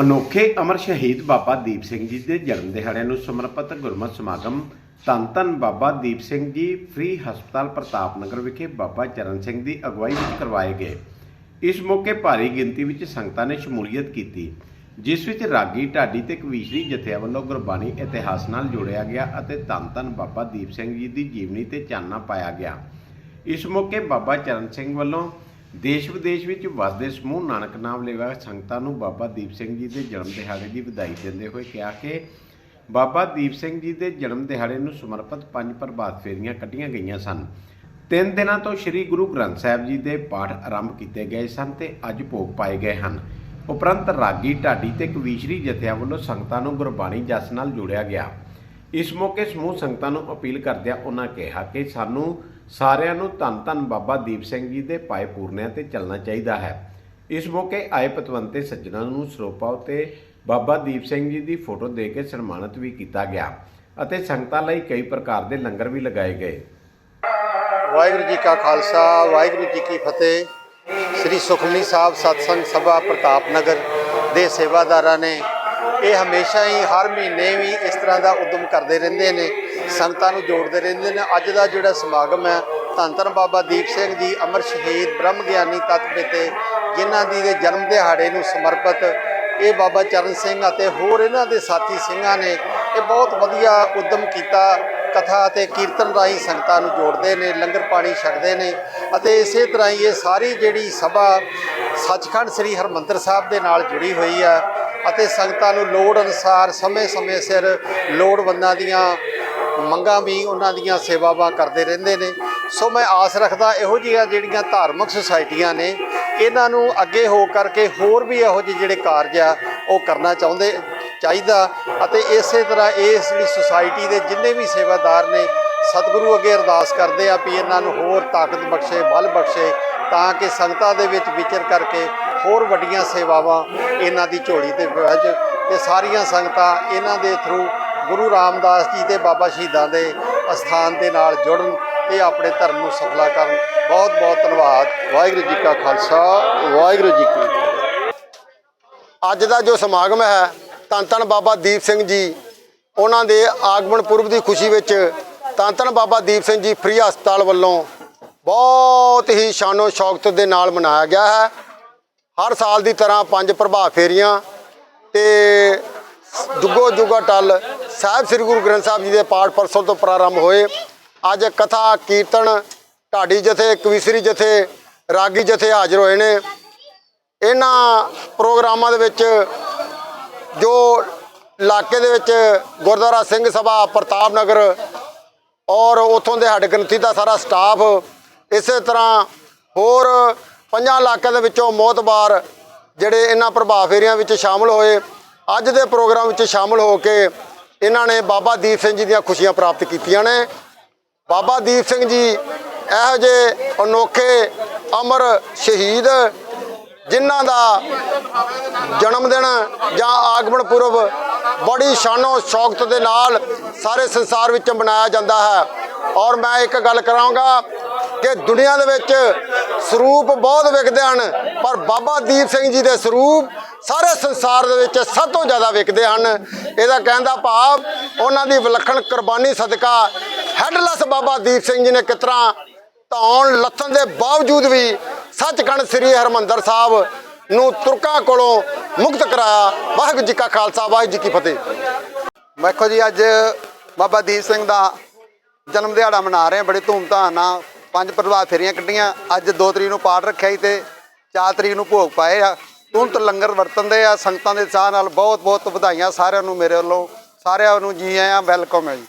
ਅਨੋਖੇ ਅਮਰ ਸ਼ਹੀਦ ਬਾਬਾ ਦੀਪ ਸਿੰਘ ਜੀ ਦੇ ਜਨਮ ਦਿਹਾੜੇ ਨੂੰ ਸਮਰਪਿਤ ਗੁਰਮਤਿ ਸਮਾਗਮ ਧੰਨ ਧੰਨ ਬਾਬਾ ਦੀਪ ਸਿੰਘ ਜੀ ਫ੍ਰੀ ਹਸਪਤਾਲ ਪ੍ਰਤਾਪ ਨਗਰ ਵਿਖੇ ਬਾਬਾ ਚਰਨ ਸਿੰਘ ਦੀ ਅਗਵਾਈ ਵਿੱਚ ਕਰਵਾਏ ਗਏ। ਇਸ ਮੌਕੇ ਭਾਰੀ ਗਿਣਤੀ ਵਿੱਚ ਸੰਗਤਾਂ ਨੇ ਸ਼ਮੂਲੀਅਤ ਕੀਤੀ, ਜਿਸ ਵਿੱਚ ਰਾਗੀ ਢਾਡੀ ਤੇ ਕਵੀਸ਼ਰੀ ਜਥਿਆਂ ਵੱਲੋਂ ਗੁਰਬਾਣੀ ਇਤਿਹਾਸ ਨਾਲ ਜੋੜਿਆ ਗਿਆ ਅਤੇ ਧੰਨ ਧੰਨ ਬਾਬਾ ਦੀਪ ਸਿੰਘ ਜੀ ਦੀ ਜੀਵਨੀ ਤੇ ਚਾਨਣਾ ਪਾਇਆ ਗਿਆ। ਇਸ ਮੌਕੇ ਬਾਬਾ ਚਰਨ ਸਿੰਘ ਵੱਲੋਂ ਦੇਸ਼ ਵਿਦੇਸ਼ ਵਿੱਚ ਵਸਦੇ ਸਮੂਹ ਨਾਨਕ ਨਾਮ ਲੈਵਾ ਸੰਗਤਾਂ ਨੂੰ ਬਾਬਾ ਦੀਪ ਸਿੰਘ ਜੀ ਦੇ ਜਨਮ ਦਿਹਾੜੇ ਦੀ ਵਧਾਈ ਦਿੰਦੇ ਹੋਏ ਕਿਹਾ ਕਿ ਬਾਬਾ ਦੀਪ ਸਿੰਘ ਜੀ ਦੇ ਜਨਮ ਦਿਹਾੜੇ ਨੂੰ ਸਮਰਪਿਤ ਪੰਜ ਪ੍ਰਭਾਤ ਫੇਰੀਆਂ ਕੱਢੀਆਂ ਗਈਆਂ ਸਨ। ਤਿੰਨ ਦਿਨਾਂ ਤੋਂ ਸ੍ਰੀ ਗੁਰੂ ਗ੍ਰੰਥ ਸਾਹਿਬ ਜੀ ਦੇ ਪਾਠ ਆਰੰਭ ਕੀਤੇ ਗਏ ਸਨ ਤੇ ਅੱਜ ਭੋਗ ਪਾਏ ਗਏ ਹਨ। ਉਪਰੰਤ ਰਾਗੀ ਢਾਡੀ ਤੇ ਕਵੀਸ਼ਰੀ ਜਥਿਆਂ ਵੱਲੋਂ ਸੰਗਤਾਂ ਨੂੰ ਗੁਰਬਾਣੀ ਜਸ ਨਾਲ ਜੋੜਿਆ ਗਿਆ। ਇਸ ਮੌਕੇ ਸਮੂਹ ਸੰਗਤਾਂ ਨੂੰ ਅਪੀਲ ਕਰਦਿਆਂ ਉਹਨਾਂ ਕਿਹਾ ਕਿ ਸਾਨੂੰ ਸਾਰਿਆਂ ਨੂੰ ਧੰਨ ਧੰਨ ਬਾਬਾ ਦੀਪ ਸਿੰਘ ਜੀ ਦੇ ਪਾਏ ਪੂਰਨਿਆਂ ਤੇ ਚੱਲਣਾ ਚਾਹੀਦਾ ਹੈ। ਇਸ ਮੌਕੇ ਆਏ ਪਤਵੰਤੇ ਸੱਜਣਾਂ ਨੂੰ ਸਰੋਪਾ ਉਤੇ ਬਾਬਾ ਦੀਪ ਸਿੰਘ ਜੀ ਦੀ ਫੋਟੋ ਦੇ ਕੇ ਸਨਮਾਨਿਤ ਵੀ ਕੀਤਾ ਗਿਆ ਅਤੇ ਸੰਗਤਾਂ ਲਈ ਕਈ ਪ੍ਰਕਾਰ ਦੇ ਲੰਗਰ ਵੀ ਲਗਾਏ ਗਏ। ਵਾਹਿਗੁਰੂ ਜੀ ਕਾ ਖਾਲਸਾ, ਵਾਹਿਗੁਰੂ ਜੀ ਕੀ ਫਤਿਹ। ਸ੍ਰੀ ਸੁਖਮਨੀ ਸਾਹਿਬ ਸਤਸੰਗ ਸਭਾ ਪ੍ਰਤਾਪ ਨਗਰ ਦੇ ਸੇਵਾਦਾਰਾਂ ਨੇ ਇਹ ਹਮੇਸ਼ਾ ਹੀ ਹਰ ਮਹੀਨੇ ਵੀ ਇਸ ਤਰ੍ਹਾਂ ਦਾ ਉਦਮ ਕਰਦੇ ਰਹਿੰਦੇ ਨੇ, ਸੰਗਤਾਂ ਨੂੰ ਜੋੜਦੇ ਰਹਿੰਦੇ ਨੇ। ਅੱਜ ਦਾ ਜਿਹੜਾ ਸਮਾਗਮ ਹੈ, ਧੰਨ ਧੰਨ ਬਾਬਾ ਦੀਪ ਸਿੰਘ ਜੀ, ਅਮਰ ਸ਼ਹੀਦ ਬ੍ਰਹਮ ਗਿਆਨੀ ਤਤ ਪਿਤੇ, ਜਿਨ੍ਹਾਂ ਦੀ ਦੇ ਜਨਮ ਦਿਹਾੜੇ ਨੂੰ ਸਮਰਪਿਤ ਇਹ ਬਾਬਾ ਚਰਨ ਸਿੰਘ ਅਤੇ ਹੋਰ ਇਹਨਾਂ ਦੇ ਸਾਥੀ ਸਿੰਘਾਂ ਨੇ ਇਹ ਬਹੁਤ ਵਧੀਆ ਉਦਮ ਕੀਤਾ। ਕਥਾ ਅਤੇ ਕੀਰਤਨ ਰਾਹੀਂ ਸੰਗਤਾਂ ਨੂੰ ਜੋੜਦੇ ਨੇ, ਲੰਗਰ ਪਾਣੀ ਛਕਦੇ ਨੇ ਅਤੇ ਇਸੇ ਤਰ੍ਹਾਂ ਹੀ ਇਹ ਸਾਰੀ ਜਿਹੜੀ ਸਭਾ ਸੱਚਖੰਡ ਸ੍ਰੀ ਹਰਮੰਦਰ ਸਾਹਿਬ ਦੇ ਨਾਲ ਜੁੜੀ ਹੋਈ ਆ। ਅਤੇ ਸੰਗਤਾਂ ਨੂੰ ਲੋੜ ਅਨੁਸਾਰ ਸਮੇਂ-ਸਮੇਂ ਸਿਰ ਲੋੜਵੰਦਾਂ ਦੀਆਂ ਮੰਗਾਂ ਵੀ ਉਹਨਾਂ ਦੀਆਂ ਸੇਵਾਵਾਂ ਕਰਦੇ ਰਹਿੰਦੇ ਨੇ। ਸੋ ਮੈਂ ਆਸ ਰੱਖਦਾ ਇਹੋ ਜਿਹੀਆਂ ਜਿਹੜੀਆਂ ਧਾਰਮਿਕ ਸੁਸਾਇਟੀਆਂ ਨੇ, ਇਹਨਾਂ ਨੂੰ ਅੱਗੇ ਹੋ ਕਰਕੇ ਹੋਰ ਵੀ ਇਹੋ ਜਿਹੇ ਜਿਹੜੇ ਕਾਰਜ ਆ, ਉਹ ਕਰਨਾ ਚਾਹੁੰਦੇ, ਚਾਹੀਦਾ ਅਤੇ ਇਸੇ ਤਰ੍ਹਾਂ ਇਸ ਜਿਹੜੀ ਸੁਸਾਇਟੀ ਦੇ ਜਿੰਨੇ ਵੀ ਸੇਵਾਦਾਰ ਨੇ, ਸਤਿਗੁਰੂ ਅੱਗੇ ਅਰਦਾਸ ਕਰਦੇ ਆ ਵੀ ਇਹਨਾਂ ਨੂੰ ਹੋਰ ਤਾਕਤ ਬਖਸ਼ੇ, ਬਲ ਬਖਸ਼ੇ, ਤਾਂ ਕਿ ਸੰਗਤਾਂ ਦੇ ਵਿੱਚ ਵਿਚਰ ਕਰਕੇ ਹੋਰ ਵੱਡੀਆਂ ਸੇਵਾਵਾਂ ਇਹਨਾਂ ਦੀ ਝੋਲੀ ਤੇ ਵੱਜ ਤੇ ਸਾਰੀਆਂ ਸੰਗਤਾਂ ਇਹਨਾਂ ਦੇ ਥਰੂ ਗੁਰੂ ਰਾਮਦਾਸ ਜੀ ਤੇ ਬਾਬਾ ਸ਼ਹੀਦਾਂ ਦੇ ਅਸਥਾਨ ਦੇ ਨਾਲ ਜੁੜਨ ਤੇ ਆਪਣੇ ਧਰਮ ਨੂੰ ਸਫਲਾ ਕਰਨ। ਬਹੁਤ ਬਹੁਤ ਧੰਨਵਾਦ। ਵਾਹਿਗੁਰੂ ਜੀ ਕਾ ਖਾਲਸਾ, ਵਾਹਿਗੁਰੂ ਜੀ ਕੀ ਅੱਜ ਦਾ ਜੋ ਸਮਾਗਮ ਹੈ, ਧੰਨ ਧੰਨ ਬਾਬਾ ਦੀਪ ਸਿੰਘ ਜੀ, ਉਹਨਾਂ ਦੇ ਆਗਮਨ ਪੁਰਬ ਦੀ ਖੁਸ਼ੀ ਵਿੱਚ ਧੰਨ ਧੰਨ ਬਾਬਾ ਦੀਪ ਸਿੰਘ ਜੀ ਫ੍ਰੀ ਹਸਪਤਾਲ ਵੱਲੋਂ ਬਹੁਤ ਹੀ ਸ਼ਾਨੋ ਸ਼ੌਕਤ ਦੇ ਨਾਲ ਮਨਾਇਆ ਗਿਆ ਹੈ। ਹਰ ਸਾਲ ਦੀ ਤਰ੍ਹਾਂ ਪੰਜ ਪ੍ਰਭਾਵ ਫੇਰੀਆਂ ਤੇ ਜੁਗੋ ਜੁਗਾ ਟਲ ਸਾਹਿਬ ਸ੍ਰੀ ਗੁਰੂ ਗ੍ਰੰਥ ਸਾਹਿਬ ਜੀ ਦੇ ਪਾਠ ਪਰਸੋਂ ਤੋਂ ਪ੍ਰਾਰੰਭ ਹੋਏ। ਅੱਜ ਕਥਾ, ਕੀਰਤਨ, ਢਾਡੀ ਜਥੇ, ਕਵੀਸਰੀ ਜਥੇ, ਰਾਗੀ ਜਥੇ ਹਾਜ਼ਰ ਹੋਏ ਨੇ। ਇਹਨਾਂ ਪ੍ਰੋਗਰਾਮਾਂ ਦੇ ਵਿੱਚ ਜੋ ਇਲਾਕੇ ਦੇ ਵਿੱਚ ਗੁਰਦੁਆਰਾ ਸਿੰਘ ਸਭਾ, ਪ੍ਰਤਾਪ ਨਗਰ ਔਰ ਉਥੋਂ ਦੇ ਹੱਡ ਗ੍ਰੰਥੀ ਦਾ ਸਾਰਾ ਸਟਾਫ ਇਸੇ ਤਰ੍ਹਾਂ ਹੋਰ ਪੰਜਾਂ ਇਲਾਕਿਆਂ ਦੇ ਵਿੱਚੋਂ ਮੋਤਬਾਰ ਜਿਹੜੇ ਇਹਨਾਂ ਪ੍ਰਭਾਵ ਫੇਰੀਆਂ ਵਿੱਚ ਸ਼ਾਮਲ ਹੋਏ, ਅੱਜ ਦੇ ਪ੍ਰੋਗਰਾਮ ਵਿੱਚ ਸ਼ਾਮਲ ਹੋ ਕੇ ਇਹਨਾਂ ਨੇ ਬਾਬਾ ਦੀਪ ਸਿੰਘ ਜੀ ਦੀਆਂ ਖੁਸ਼ੀਆਂ ਪ੍ਰਾਪਤ ਕੀਤੀਆਂ ਨੇ। ਬਾਬਾ ਦੀਪ ਸਿੰਘ ਜੀ ਇਹੋ ਜਿਹੇ ਅਨੋਖੇ ਅਮਰ ਸ਼ਹੀਦ ਜਿਨ੍ਹਾਂ ਦਾ ਜਨਮ ਦਿਨ ਜਾਂ ਆਗਮਨ ਪੁਰਬ ਬੜੀ ਸ਼ਾਨੋ ਸ਼ੌਕਤ ਦੇ ਨਾਲ ਸਾਰੇ ਸੰਸਾਰ ਵਿੱਚ ਮਨਾਇਆ ਜਾਂਦਾ ਹੈ। ਔਰ ਮੈਂ ਇੱਕ ਗੱਲ ਕਰਾਂਗਾ ਕਿ ਦੁਨੀਆ ਦੇ ਵਿੱਚ ਸਰੂਪ ਬਹੁਤ ਵਿਕਦੇ ਹਨ, ਪਰ ਬਾਬਾ ਦੀਪ ਸਿੰਘ ਜੀ ਦੇ ਸਰੂਪ ਸਾਰੇ ਸੰਸਾਰ ਦੇ ਵਿੱਚ ਸਭ ਤੋਂ ਜ਼ਿਆਦਾ ਵਿਕਦੇ ਹਨ। ਇਹਦਾ ਕਹਿਣ ਦਾ ਭਾਵ ਉਹਨਾਂ ਦੀ ਵਿਲੱਖਣ ਕੁਰਬਾਨੀ ਸਦਕਾ ਹੈਡਲੈਸ ਬਾਬਾ ਦੀਪ ਸਿੰਘ ਜੀ ਨੇ ਕਿਸ ਤਰ੍ਹਾਂ ਧੌਣ ਲੱਥਣ ਦੇ ਬਾਵਜੂਦ ਵੀ ਸੱਚਖੰਡ ਸ੍ਰੀ ਹਰਮੰਦਰ ਸਾਹਿਬ ਨੂੰ ਤੁਰਕਾਂ ਕੋਲੋਂ ਮੁਕਤ ਕਰਾਇਆ। ਵਾਹਿਗੁਰੂ ਜੀ ਕਾ ਖਾਲਸਾ, ਵਾਹਿਗੁਰੂ ਜੀ ਕੀ ਫਤਿਹ। ਵੇਖੋ ਜੀ ਅੱਜ ਬਾਬਾ ਦੀਪ ਸਿੰਘ ਦਾ ਜਨਮ ਦਿਹਾੜਾ ਮਨਾ ਰਹੇ, ਬੜੇ ਧੂਮਧਾਮ ਨਾਲ ਪੰਜ ਪ੍ਰਭਾਤ ਫੇਰੀਆਂ ਕੱਢੀਆਂ। ਅੱਜ 2 ਤਰੀਕ ਨੂੰ ਪਾਠ ਰੱਖਿਆ ਸੀ ਤੇ 4 ਤਰੀਕ ਨੂੰ ਭੋਗ ਪਾਏ ਆ। ਤੁਰੰਤ ਲੰਗਰ ਵਰਤਨ ਦੇ ਆ। ਸੰਗਤਾਂ ਦੇ ਚਾਹ ਨਾਲ ਬਹੁਤ ਬਹੁਤ ਵਧਾਈਆਂ ਸਾਰਿਆਂ ਨੂੰ ਮੇਰੇ ਵੱਲੋਂ। ਸਾਰਿਆਂ ਨੂੰ ਜੀ ਆਇਆਂ, ਵੈਲਕਮ ਹੈ ਜੀ।